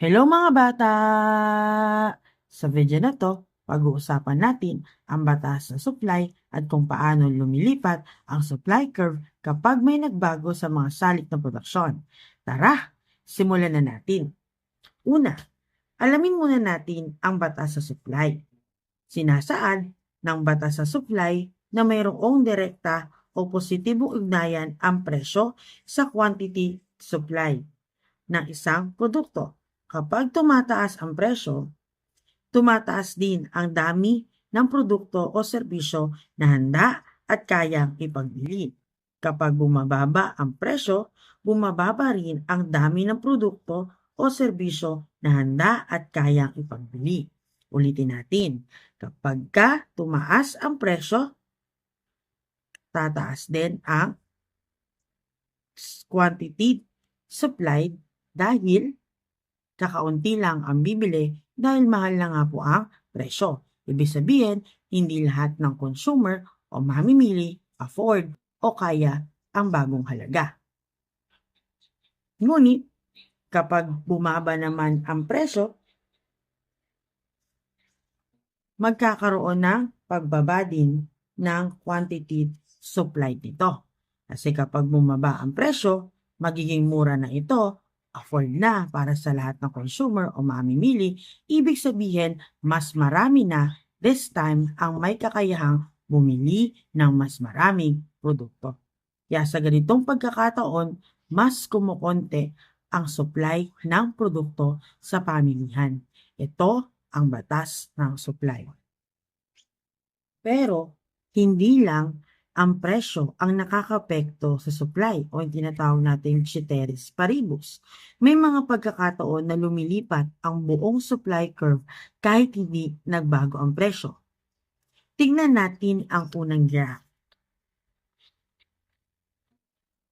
Hello mga bata! Sa video na to, pag-uusapan natin ang batas sa supply at kung paano lumilipat ang supply curve kapag may nagbago sa mga salik na produksyon. Tara, simulan na natin. Una, alamin muna natin ang batas sa supply. Sinasaad ng batas sa supply na mayroong direkta o positibong ugnayan ang presyo sa quantity supply ng isang produkto. Kapag tumataas ang presyo, tumataas din ang dami ng produkto o serbisyo na handa at kayang ipagbili. Kapag bumababa ang presyo, bumababa rin ang dami ng produkto o serbisyo na handa at kayang ipagbili. Ulitin natin, kapag ka tumaas ang presyo, tataas din ang quantity supplied dahil kakaunti lang ang bibili dahil mahal na nga po ang presyo. Ibig sabihin, hindi lahat ng consumer o mamimili, afford o kaya ang bagong halaga. Ngunit, kapag bumaba naman ang presyo, magkakaroon ng pagbaba din ng quantity supply nito. Kasi kapag bumaba ang presyo, magiging mura na ito, afford na para sa lahat ng consumer o mamimili, ibig sabihin mas marami na this time ang may kakayahang bumili ng mas maraming produkto. Kaya sa ganitong pagkakataon, mas kumukonte ang supply ng produkto sa pamilihan. Ito ang batas ng supply. Pero, hindi lang ang presyo ang nakakapekto sa supply o yung tinatawag natin ceteris paribus. May mga pagkakataon na lumilipat ang buong supply curve kahit hindi nagbago ang presyo. Tingnan natin ang unang graph.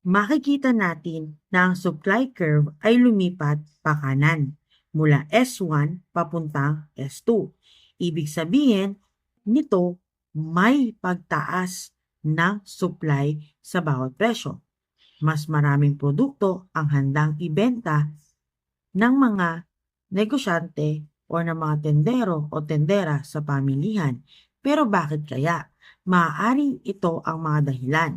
Makikita natin na ang supply curve ay lumipat pa kanan mula S1 papuntang S2. Ibig sabihin, nito may pagtaas ng supply sa bawat presyo. Mas maraming produkto ang handang ibenta ng mga negosyante o ng mga tendero o tendera sa pamilihan. Pero bakit kaya? Maaaring ito ang mga dahilan.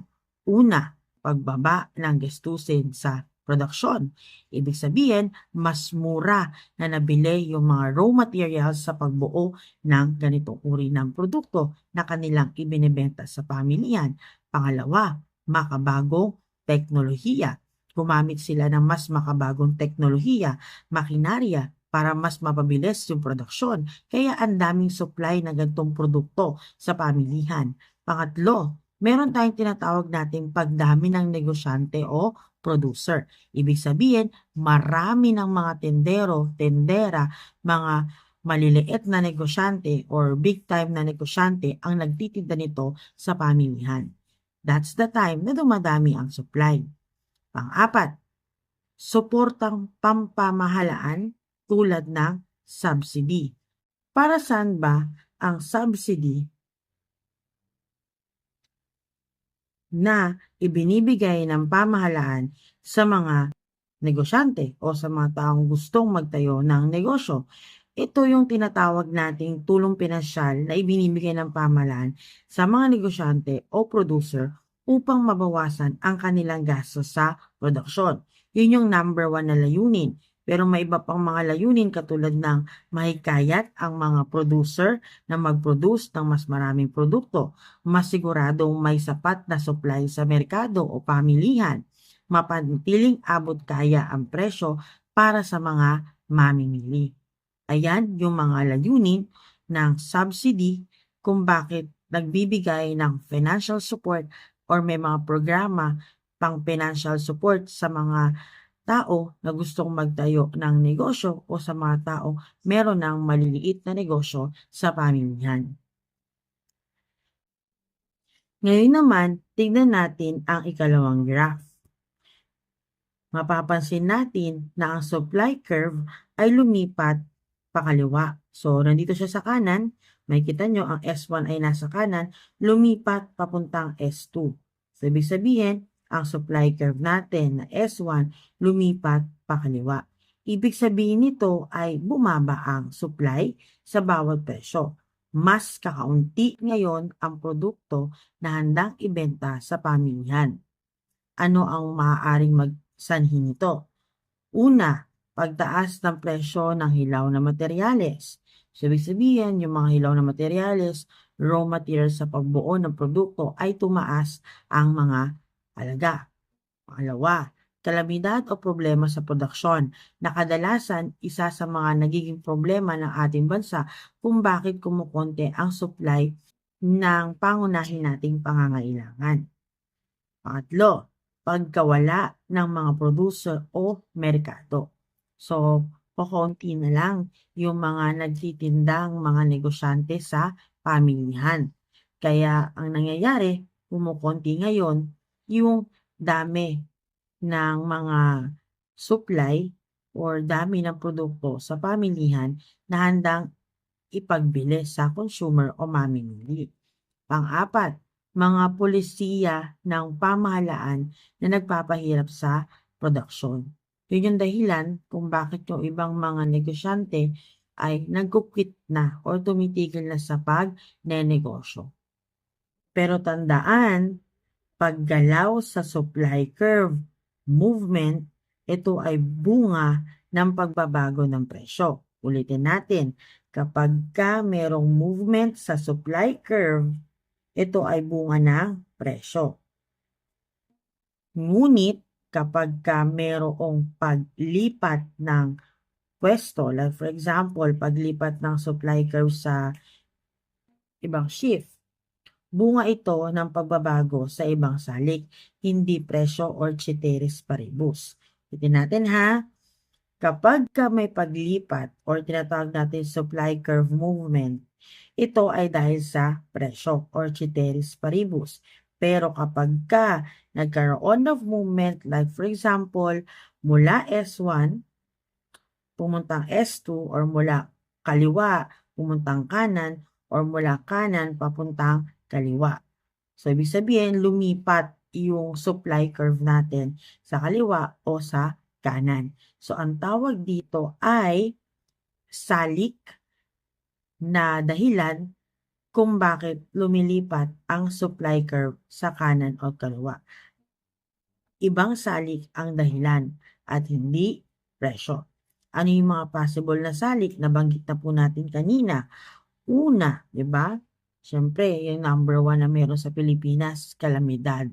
Una, pagbaba ng gastusin sa produksyon. Ibig sabihin, mas mura na nabili yung mga raw materials sa pagbuo ng ganitong uri ng produkto na kanilang ibinebenta sa pamilihan. Pangalawa, makabagong teknolohiya. Gumamit sila ng mas makabagong teknolohiya, makinarya, para mas mapabilis yung produksyon. Kaya ang daming supply ng ganitong produkto sa pamilihan. Pangatlo, meron tayong tinatawag nating pagdami ng negosyante o producer. Ibig sabihin, marami ng mga tendero, tendera, mga maliliit na negosyante or big time na negosyante ang nagtitinda nito sa pamilihan. That's the time na dumadami ang supply. Pang-apat, suportang pampamahalaan tulad ng subsidy. Para saan ba ang subsidy na ibinibigay ng pamahalaan sa mga negosyante o sa mga taong gustong magtayo ng negosyo. Ito yung tinatawag nating tulong pinansyal na ibinibigay ng pamahalaan sa mga negosyante o producer upang mabawasan ang kanilang gastos sa produksyon. Yun yung number one na layunin. Pero may iba pang mga layunin katulad ng mahikayat ang mga producer na mag-produce ng mas maraming produkto, masiguradong may sapat na supply sa merkado o pamilihan, mapanatiling abot kaya ang presyo para sa mga mamimili. Ayan yung mga layunin ng subsidy kung bakit nagbibigay ng financial support or may mga programa pang financial support sa mga tao na gustong magtayo ng negosyo o sa mga tao meron ng maliliit na negosyo sa pamilihan. Ngayon naman, tignan natin ang ikalawang graph. Mapapansin natin na ang supply curve ay lumipat pakaliwa. So, nandito siya sa kanan. May kita nyo, ang S1 ay nasa kanan. Lumipat papuntang S2. So, ibig sabihin, ang supply curve natin na S1 lumipat pakaliwa. Ibig sabihin nito ay bumaba ang supply sa bawat presyo. Mas kakaunti ngayon ang produkto na handang ibenta sa pamilihan. Ano ang maaaring magsanhi nito? Una, pagtaas ng presyo ng hilaw na materyales. So, ibig sabihin, yung mga hilaw na materyales, raw materials sa pagbuo ng produkto ay tumaas ang mga halaga. Pangalawa, kalamidad o problema sa produksyon na kadalasan isa sa mga nagiging problema ng ating bansa kung bakit kumukonti ang supply ng pangunahin nating pangangailangan. Pangatlo, pagkawala ng mga producer o merkado. So, kukonti na lang yung mga nagtitindang mga negosyante sa pamilihan. Kaya ang nangyayari, kumukonti ngayon yung dami ng mga supply or dami ng produkto sa pamilihan na handang ipagbili sa consumer o mamimili. Pang-apat, mga polisiya ng pamahalaan na nagpapahirap sa produksyon. Yun yung dahilan kung bakit yung ibang mga negosyante ay nagkukwit na o tumitigil na sa pag-nenegosyo. Pero tandaan, paggalaw sa supply curve movement, ito ay bunga ng pagbabago ng presyo. Ulitin natin, kapag ka merong movement sa supply curve, ito ay bunga ng presyo. Ngunit kapag ka merong paglipat ng pwesto, like for example, paglipat ng supply curve sa ibang shift, bunga ito ng pagbabago sa ibang salik, hindi presyo or ceteris paribus. Itin natin ha, kapag ka may paglipat or tinatawag natin supply curve movement, ito ay dahil sa presyo or ceteris paribus. Pero kapag ka nagkaroon of movement, like for example, mula S1, pumuntang S2, or mula kaliwa, pumuntang kanan, or mula kanan, papuntang kaliwa. So, ibig sabihin, lumipat yung supply curve natin sa kaliwa o sa kanan. So, ang tawag dito ay salik na dahilan kung bakit lumilipat ang supply curve sa kanan o kaliwa. Ibang salik ang dahilan at hindi presyo. Ano yung mga possible na salik na banggit na po natin kanina? Una, di ba? Siyempre, yung number one na meron sa Pilipinas, kalamidad.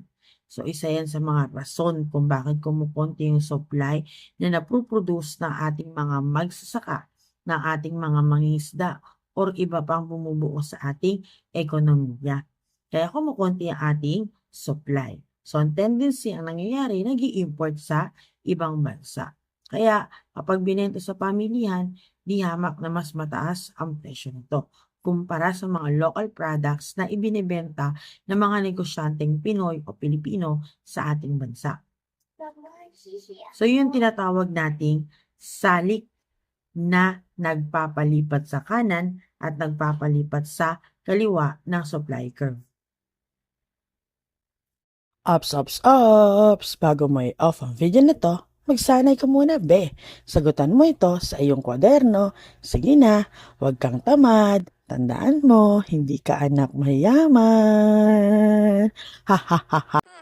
So, isa yan sa mga rason kung bakit kumukonti yung supply na napoproduce ng ating mga magsasaka, ng ating mga mangisda, or iba pang bumubuo sa ating ekonomiya. Kaya kumukunti ang ating supply. So, ang tendency ang nangyayari, nag import sa ibang bansa. Kaya, kapag binenta sa pamilihan, di hamak na mas mataas ang presyo nito kumpara sa mga local products na ibinibenta ng mga negosyanteng Pinoy o Pilipino sa ating bansa. So, yun tinatawag nating salik na nagpapalipat sa kanan at nagpapalipat sa kaliwa ng supply curve. Ups, ups, ups! Bago mo i-off ang video na to, magsanay ka muna, be. Sagutan mo ito sa iyong kwaderno. Sige na, huwag kang tamad. Tandaan mo, hindi ka anak mayaman. Ha ha ha ha.